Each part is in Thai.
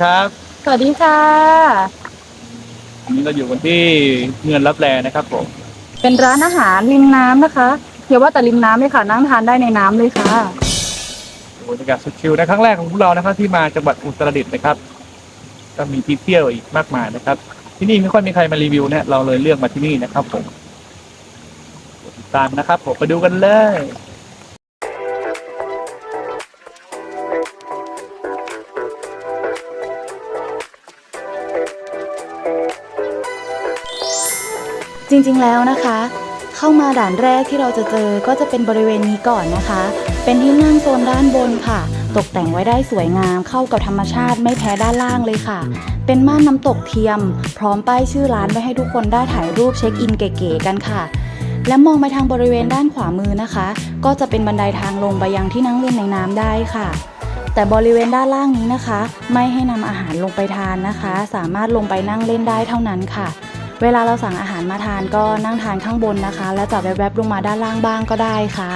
ครับ สวัสดีค่ะ วันนี้เราอยู่กันที่เมืองรับแลนะครับผม เป็นร้านอาหารริมน้ำนะคะอย่าว่าแต่ริมน้ำเลยค่ะนั่งทานได้ในน้ำเลยค่ะ บรรยากาศสุดชิลในครั้งแรกของพวกเรานะครับที่มาจังหวัดอุตรดิตถ์นะครับ ก็มีที่เที่ยวอีกมากมายนะครับ ที่นี่ไม่ค่อยมีใครมารีวิวนะเราเลยเลือกมาที่นี่นะครับผมติดตามนะครับผมไปดูกันเลย จริงๆแล้วนะคะ เข้ามาด่านแรกที่เราจะเจอก็จะเป็นบริเวณนี้ก่อนนะคะ เป็นที่นั่งโซนด้านบนค่ะ ตกแต่งไว้ได้สวยงามเข้ากับธรรมชาติไม่แพ้ด้านล่างเลยค่ะ เป็นม่านน้ำตกเทียม พร้อมป้ายชื่อร้านไว้ให้ทุกคนได้ถ่ายรูปเช็คอินเก๋ๆกันค่ะและมองไปทางบริเวณด้านขวามือนะคะ ก็จะเป็นบันไดทางลงไปยังที่นั่งเล่นในน้ำได้ค่ะ แต่บริเวณด้านล่างนี้นะคะ ไม่ให้นำอาหารลงไปทานนะคะ สามารถลงไปนั่งเล่นได้เท่านั้นค่ะ เวลาเราสั่งอาหารมาทานก็นั่งทานข้างบนนะคะ แล้วจะแวบๆลงมาด้านล่างบ้างก็ได้ค่ะ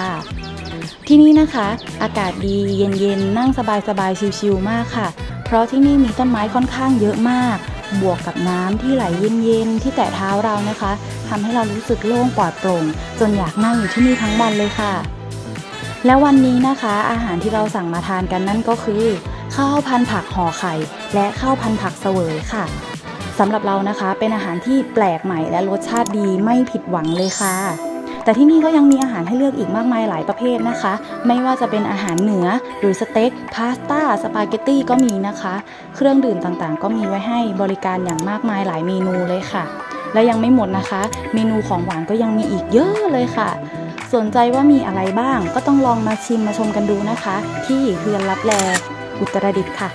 ที่นี่นะคะ อากาศดีเย็นๆ นั่งสบายๆ ชิลๆ มากค่ะ เพราะที่นี่มีต้นไม้ค่อนข้างเยอะมาก บวกกับน้ำที่ไหลเย็นๆ ที่แตะเท้าเรานะคะทำให้เรารู้สึกโล่งปลอดโปร่ง จนอยากนั่งอยู่ที่นี่ทั้งวันเลยค่ะ และวันนี้นะคะ อาหารที่เราสั่งมาทานกันนั่นก็คือข้าวพันผักห่อไข่ และข้าวพันผักเสวยค่ะ สำหรับเรานะคะ เป็นอาหารที่แปลกใหม่และรสชาติดีไม่ผิดหวังเลยค่ะ แต่ที่นี่ก็ยังมีอาหารให้เลือกอีกมากมายหลายประเภทนะคะ ไม่ว่าจะเป็นอาหารเหนือหรือสเต็กพาสต้าสปาเกตตี้ก็มีนะคะ เครื่องดื่มต่างๆ ก็มีไว้ให้บริการอย่างมากมายหลายเมนูเลยค่ะ และยังไม่หมดนะคะ เมนูของหวานก็ยังมีอีกเยอะเลยค่ะสนใจว่ามีอะไรบ้างก็ต้องลองมาชิมมาชมกันดูนะคะ ที่เฮือนรับแลอุตรดิตถ์ค่ะ